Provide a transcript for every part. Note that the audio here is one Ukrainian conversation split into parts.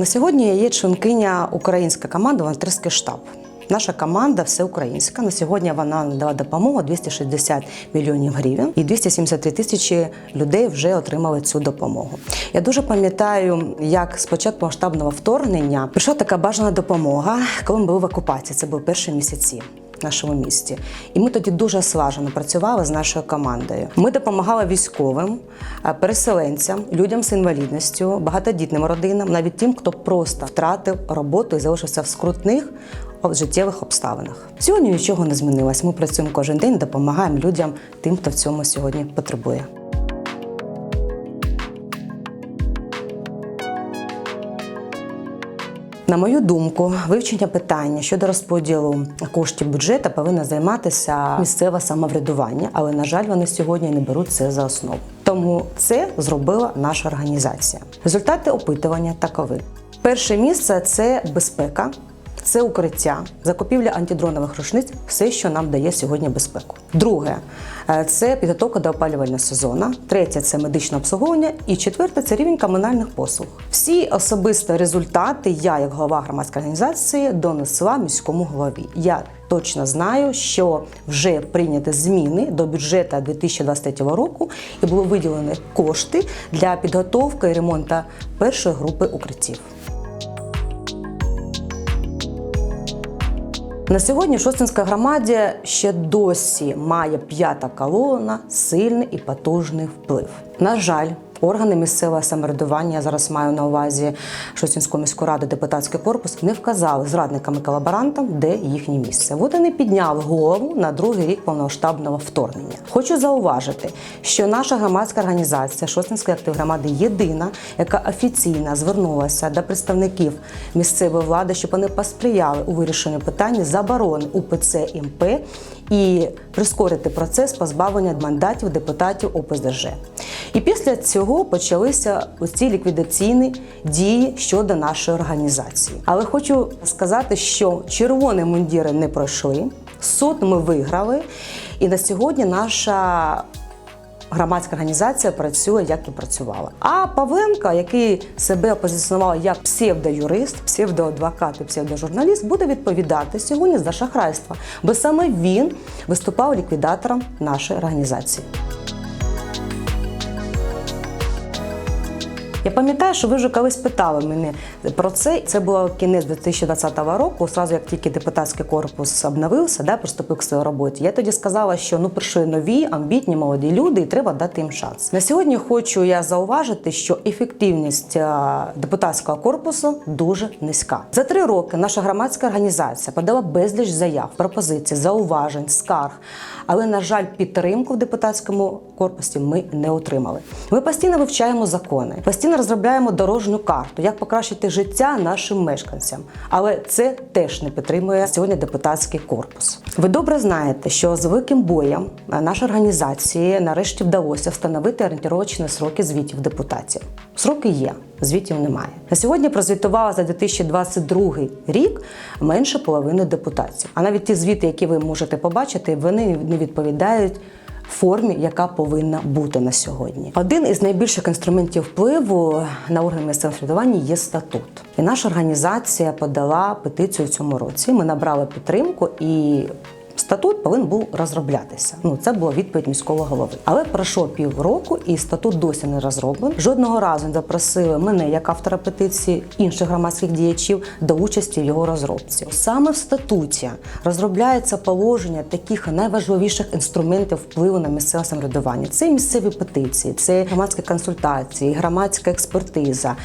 На сьогодні я є членкиня українська команда волонтерський штаб. Наша команда всеукраїнська. На сьогодні вона надала допомогу 260 мільйонів гривень, і 273 тисячі людей вже отримали цю допомогу. Я дуже пам'ятаю, як з початку масштабного вторгнення прийшла така бажана допомога, коли ми були в окупації. Це були перші місяці. Нашому місті, і ми тоді дуже слажено працювали з нашою командою. Ми допомагали військовим, е, переселенцям, людям з інвалідністю, багатодітним родинам, навіть тим, хто просто втратив роботу і залишився в скрутних життєвих обставинах. Сьогодні нічого не змінилось. Ми працюємо кожен день, допомагаємо людям, тим, хто в цьому сьогодні потребує. На мою думку, вивчення питання щодо розподілу коштів бюджету повинно займатися місцеве самоврядування, але на жаль, вони сьогодні не беруть це за основу. Тому це зробила наша організація. Результати опитування такові: перше місце це безпека. Це укриття, закупівля антидронових рушниць, все, що нам дає сьогодні безпеку. Друге е, це підготовка до опалювального сезону. Третє це медичне обслуговування. І четверте це рівень комунальних послуг. Всі особисті результати я, як голова громадської організації, донесла міському голові. Я точно знаю, що вже прийняті зміни до бюджету 2023 року і було виділені кошти для підготовки і ремонту першої групи укриттів. На сьогодні Шостинська громаді ще досі має п'ята колона сильний і потужний вплив. На жаль, органи місцевого самоврядування, я зараз маю на увазі Шостинську міську раду, депутатський корпус, не вказали зрадникам і колаборантам, де їхнє місце. От вони підняли голову на другий рік повномасштабного вторгнення. Хочу зауважити, що наша громадська організація Шостинської актив громади єдина, яка офіційно звернулася до представників місцевої влади, щоб вони посприяли у вирішенні питання заборони УПЦ МП і прискорити процес позбавлення мандатів депутатів ОПЗЖ. І після цього почалися оці ліквідаційні дії щодо нашої організації. Але хочу сказати, що червоні мундіри не пройшли, суд ми виграли, і на сьогодні наша громадська організація працює, як і працювала. А Павленко, який себе позиціонував як псевдоюрист, псевдоадвокат і псевдожурналіст, буде відповідати сьогодні за шахрайство, бо саме він виступав ліквідатором нашої організації. Я пам'ятаю, що ви вже колись питали мене про це. Це було кінець 2020 року. Сразу як тільки депутатський корпус обновився, да, приступив к своїй роботі. Я тоді сказала, що ну прийшли нові, амбітні, молоді люди, і треба дати їм шанс. На сьогодні хочу я зауважити, що ефективність депутатського корпусу дуже низька. За три роки наша громадська організація подала безліч заяв, пропозицій, зауважень, скарг. Але, на жаль, підтримку в депутатському корпусі ми не отримали. Ми постійно вивчаємо закони, постійно розробляємо дорожню карту, як покращити життя нашим мешканцям. Але це теж не підтримує сьогодні депутатський корпус. Ви добре знаєте, що з великим боєм нашій організації нарешті вдалося встановити орієнтировочні сроки звітів депутатів. Сроки є. Звітів немає. На сьогодні прозвітувала за 2022 рік менше половини депутатів. А навіть ті звіти, які ви можете побачити, вони не відповідають формі, яка повинна бути на сьогодні. Один із найбільших інструментів впливу на органи місцевого самоврядування є статут. І наша організація подала петицію в цьому році. Ми набрали підтримку і. Статут повинен був розроблятися. Ну це була відповідь міського голови. Але пройшло півроку, і статут досі не розроблений. Жодного разу не запросили мене як автора петиції інших громадських діячів до участі в його розробці. Саме в статуті розробляється положення таких найважливіших інструментів впливу на місцеве самоврядування. Це місцеві петиції, це громадські консультації, громадська експертиза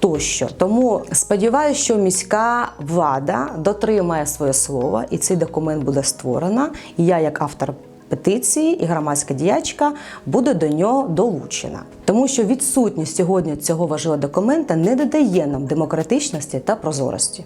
тощо. Тому сподіваюся, що міська влада дотримає своє слово, і цей документ буде створено. І я, як автор петиції і громадська діячка, буде до нього долучена, тому що відсутність сьогодні цього важливого документа не додає нам демократичності та прозорості.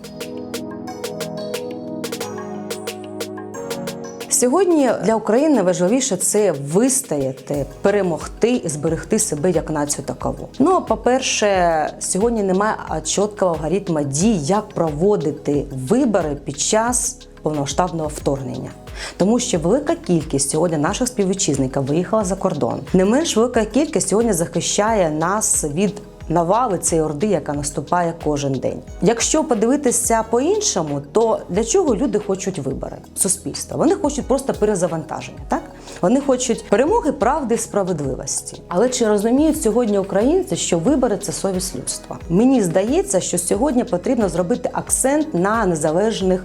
Сьогодні для України важливіше це вистояти, перемогти і зберегти себе як націю такову. Ну а по-перше, сьогодні немає чіткого алгоритму дій, як проводити вибори під час повномасштабного вторгнення. Тому що велика кількість сьогодні наших співвітчизників виїхала за кордон. Не менш велика кількість сьогодні захищає нас від навали цієї орди, яка наступає кожен день. Якщо подивитися по-іншому, то для чого люди хочуть вибори суспільства? Вони хочуть просто перезавантаження, так? Вони хочуть перемоги, правди, справедливості. Але чи розуміють сьогодні українці, що вибори це совість людства? Мені здається, що сьогодні потрібно зробити акцент на незалежних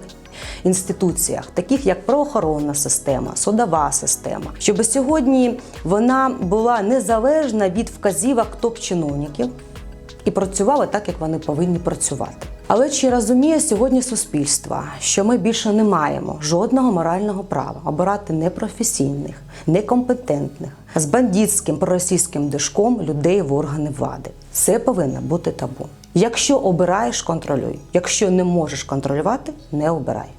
інституціях, таких як правоохоронна система, судова система, щоб сьогодні вона була незалежна від вказівок топ-чиновників і працювала так, як вони повинні працювати. Але чи розуміє сьогодні суспільство, що ми більше не маємо жодного морального права обирати непрофесійних, некомпетентних, з бандитським проросійським дишком людей в органи влади? Це повинно бути табу. Якщо обираєш, контролюй. Якщо не можеш контролювати, не обирай.